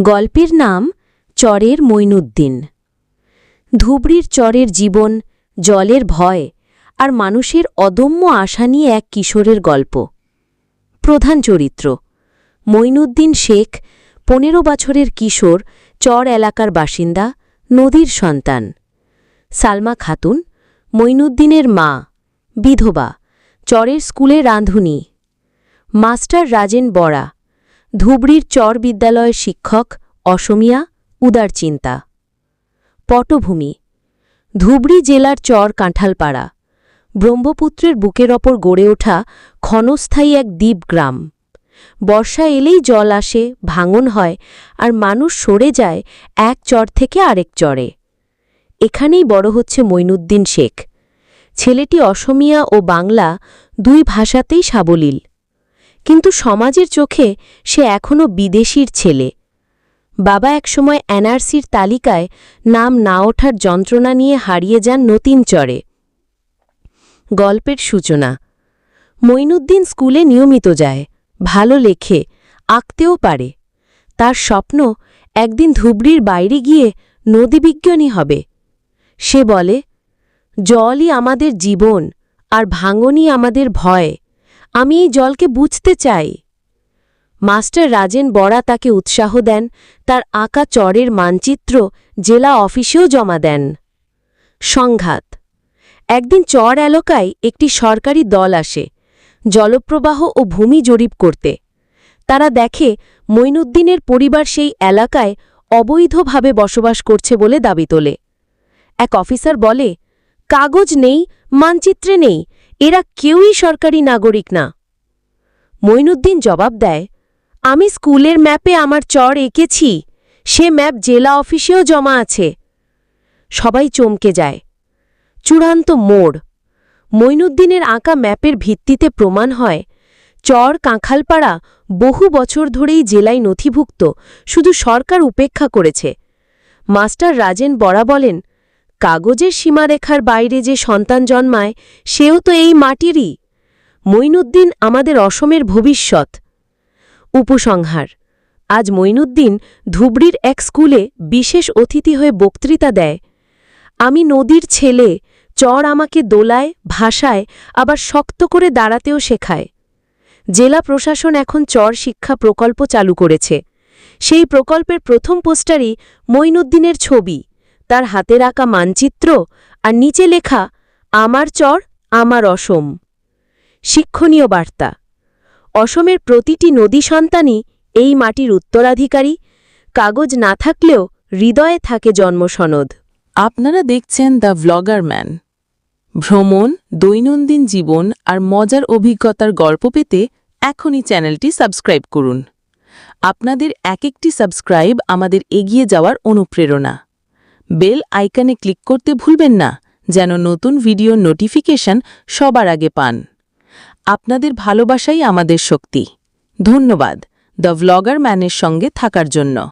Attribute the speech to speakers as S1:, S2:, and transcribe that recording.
S1: গল্পের নাম চরের মইনুদ্দিন। ধুবড়ির চরের জীবন, জলের ভয় আর মানুষের অদম্য আশা নিয়ে এক কিশোরের গল্প। প্রধান চরিত্র, মইনুদ্দিন শেখ, পনেরো বছরের কিশোর, চর এলাকার বাসিন্দা, নদীর সন্তান। সালমা খাতুন, মইনুদ্দিনের মা, বিধবা, চরের স্কুলে রাঁধুনি। মাস্টার রাজেন বড়া ধুবড়ির চর বিদ্যালয়ের শিক্ষক অসমিয়া, উদারচিন্তা। পটভূমি, ধুবড়ি জেলার চর কাঁঠালপাড়া। ব্রহ্মপুত্রের বুকের ওপর গড়ে ওঠা ক্ষণস্থায়ী এক দ্বীপ গ্রাম। বর্ষা এলেই জল আসে, ভাঙন হয় আর মানুষ সরে যায় এক চর থেকে আরেক চরে। এখানেই বড় হচ্ছে মইনুদ্দিন শেখ। ছেলেটি অসমিয়া ও বাংলা দুই ভাষাতেই সাবলীল। কিন্তু সমাজের চোখে সে এখনও বিদেশির ছেলে। বাবা একসময় এনআরসির তালিকায় নাম না ওঠার যন্ত্রণা নিয়ে হারিয়ে যান নতিন চরে। গল্পের সূচনা। মইনুদ্দিন স্কুলে নিয়মিত যায়, ভালো লেখে, আঁকতেও পারে। তার স্বপ্ন একদিন ধুবড়ির বাইরে গিয়ে নদীবিজ্ঞানী হবে। সে বলে, জলই আমাদের জীবন আর ভাঙনই আমাদের ভয়। আমি এই জলকে বুঝতে চাই। মাস্টার রাজেন বড়া তাকে উৎসাহ দেন, তার আঁকা চরের মানচিত্র জেলা অফিসেও জমা দেন। সংঘাত। একদিন চর এলাকায় একটি সরকারি দল আসে, জলপ্রবাহ ও ভূমি জরিপ করতে। তারা দেখে মইনুদ্দিনের পরিবার সেই এলাকায় অবৈধভাবে বসবাস করছে বলে দাবি তোলে। এক অফিসার বলে, কাগজ নেই, মানচিত্রে নেই এরা কেউই সরকারি নাগরিক না। মইনুদ্দিন জবাব দেয়, আমি স্কুলের ম্যাপে আমার চর এঁকেছি, সে ম্যাপ জেলা অফিসেও জমা আছে। সবাই চমকে যায়। চূড়ান্ত মোড়। মইনুদ্দিনের আঁকা ম্যাপের ভিত্তিতে প্রমাণ হয়, চর কাঁখালপাড়া বহু বছর ধরেই জেলায় নথিভুক্ত, শুধু সরকার উপেক্ষা করেছে। মাস্টার রাজেন বড়া বলেন কাগজের সীমারেখার বাইরে যে সন্তান জন্মায়, সেও তো এই মাটিরই। মইনুদ্দিন আমাদের অসমের ভবিষ্যৎ। উপসংহার, আজ মইনুদ্দিন ধুবড়ির এক স্কুলে বিশেষ অতিথি হয়ে বক্তৃতা দেয়। আমি নদীর ছেলে, চর আমাকে দোলায়, ভাষায়, আবার শক্ত করে দাঁড়াতেও শেখায়। জেলা প্রশাসন এখন চর শিক্ষা প্রকল্প চালু করেছে। সেই প্রকল্পের প্রথম পোস্টারই মইনুদ্দিনের ছবি। তার হাতে রাখা মানচিত্র আর নিচে লেখা, আমার চর, আমার অসম। শিক্ষণীয় বার্তা। অসমের প্রতিটি নদী সন্তানই এই মাটির উত্তরাধিকারী। কাগজ না থাকলেও হৃদয়ে থাকে জন্মসনদ।
S2: আপনারা দেখছেন দ্য ভ্লগার ম্যান। ভ্রমণ, দৈনন্দিন জীবন আর মজার অভিজ্ঞতার গল্প পেতে এখনই চ্যানেলটি সাবস্ক্রাইব করুন। আপনাদের এক একটি সাবস্ক্রাইব আমাদের এগিয়ে যাওয়ার অনুপ্রেরণা। বেল আইকনে ক্লিক করতে ভুলবেন না, যেন নতুন ভিডিও নোটিফিকেশন সবার আগে পান। আপনাদের ভালোবাসাই আমাদের শক্তি। ধন্যবাদ। দ্য ভ্লগার ম্যানের সঙ্গে থাকার জন্য।